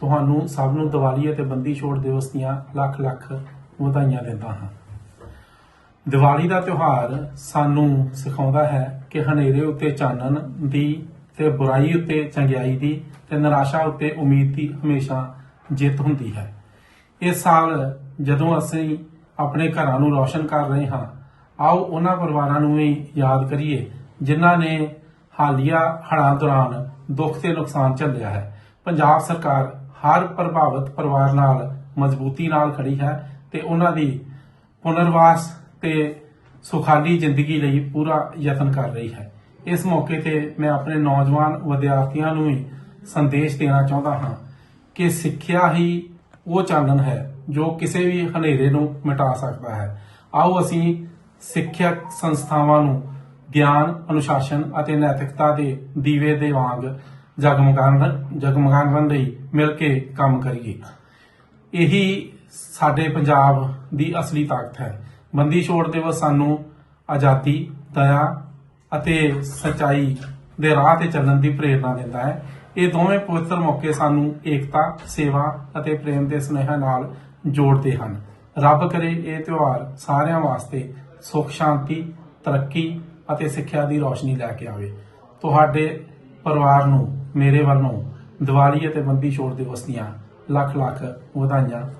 ਤੁਹਾਨੂੰ ਸਭ ਨੂੰ ਦੀਵਾਲੀ ਅਤੇ ਬੰਦੀ ਛੋੜ ਦਿਵਸ ਦੀਆਂ ਲੱਖ ਲੱਖ ਵਧਾਈਆਂ ਦਿੰਦਾ ਹਾਂ। ਦੀਵਾਲੀ ਦਾ ਤਿਉਹਾਰ ਸਾਨੂੰ ਸਿਖਾਉਂਦਾ ਹੈ ਕਿ ਹਨੇਰੇ ਉੱਤੇ ਚਾਨਣ ਦੀ ਤੇ ਬੁਰਾਈ ਉੱਤੇ ਚੰਗਿਆਈ ਦੀ ਤੇ ਨਿਰਾਸ਼ਾ ਉੱਤੇ ਉਮੀਦ ਦੀ ਹਮੇਸ਼ਾ ਜਿੱਤ ਹੁੰਦੀ ਹੈ। ਇਸ ਸਾਲ ਜਦੋਂ ਅਸੀਂ ਆਪਣੇ ਘਰਾਂ ਨੂੰ ਰੌਸ਼ਨ ਕਰ ਰਹੇ ਹਾਂ, ਆਓ ਉਹਨਾਂ ਪਰਿਵਾਰਾਂ ਨੂੰ ਵੀ ਯਾਦ ਕਰੀਏ, ਜਿਨ੍ਹਾਂ ਨੇ ਹਾਲੀਆ ਹੜ੍ਹਾਂ ਦੌਰਾਨ ਦੁੱਖ ਤੇ ਨੁਕਸਾਨ ਝੱਲਿਆ ਹੈ। ਪੰਜਾਬ ਸਰਕਾਰ ਹਰ ਪ੍ਰਭਾਵਿਤ ਪਰਿਵਾਰ ਨਾਲ ਮਜ਼ਬੂਤੀ ਨਾਲ ਖੜੀ ਹੈ ਤੇ ਉਹਨਾਂ ਦੀ ਪੁਨਰਵਾਸ ਤੇ ਸੁਖਾਲੀ ਜ਼ਿੰਦਗੀ ਲਈ ਪੂਰਾ ਯਤਨ ਕਰ ਰਹੀ ਹੈ। ਇਸ ਮੌਕੇ ਤੇ ਮੈਂ ਆਪਣੇ ਨੌਜਵਾਨ ਵਿਦਿਆਰਥੀਆਂ ਨੂੰ ਵੀ ਸੰਦੇਸ਼ ਦੇਣਾ ਚਾਹੁੰਦਾ ਹਾਂ ਕਿ ਸਿੱਖਿਆ ਹੀ ਉਹ ਚਾਨਣ ਹੈ ਜੋ ਕਿਸੇ ਵੀ ਹਨੇਰੇ ਨੂੰ ਮਿਟਾ ਸਕਦਾ ਹੈ। ਆਓ ਅਸੀਂ ਸਿੱਖਿਅਕ ਸੰਸਥਾਵਾਂ ਨੂੰ ਗਿਆਨ, ਅਨੁਸ਼ਾਸਨ ਅਤੇ ਨੈਤਿਕਤਾ ਦੇ ਦੀਵੇ ਦੇ ਵਾਂਗ ਜਗਮਗਾਉਣ ਜਗਮਗਾਉਣ ਲਈ ਮਿਲ ਕੇ ਕੰਮ ਕਰੀਏ। ਇਹੀ ਸਾਡੇ ਪੰਜਾਬ ਦੀ ਅਸਲੀ ਤਾਕਤ ਹੈ। ਬੰਦੀ ਛੋੜ ਦਿਵਸ ਸਾਨੂੰ ਆਜ਼ਾਦੀ, ਦਇਆ ਅਤੇ ਸਚਾਈ ਦੇ ਰਾਹ ਤੇ ਚੱਲਣ ਦੀ ਪ੍ਰੇਰਣਾ ਦਿੰਦਾ ਹੈ। ਇਹ ਦੋਵੇਂ ਪਵਿੱਤਰ ਮੌਕੇ ਸਾਨੂੰ ਏਕਤਾ, ਸੇਵਾ ਅਤੇ ਪ੍ਰੇਮ ਦੇ ਸੁਨੇਹਾ ਨਾਲ ਜੋੜਦੇ ਹਨ। ਰੱਬ ਕਰੇ ਇਹ ਤਿਉਹਾਰ ਸਾਰਿਆਂ ਵਾਸਤੇ ਸੁਖ, ਸ਼ਾਂਤੀ, ਤਰੱਕੀ ਅਤੇ ਸਿੱਖਿਆ ਦੀ ਰੋਸ਼ਨੀ ਲੈ ਕੇ ਆਵੇ। ਤੁਹਾਡੇ ਪਰਿਵਾਰ ਨੂੰ ਮੇਰੇ ਵੱਲੋਂ ਦੀਵਾਲੀ ਅਤੇ ਬੰਦੀ ਛੋੜ ਦਿਵਸ ਦੀਆਂ ਲੱਖ ਲੱਖ ਵਧਾਈਆਂ।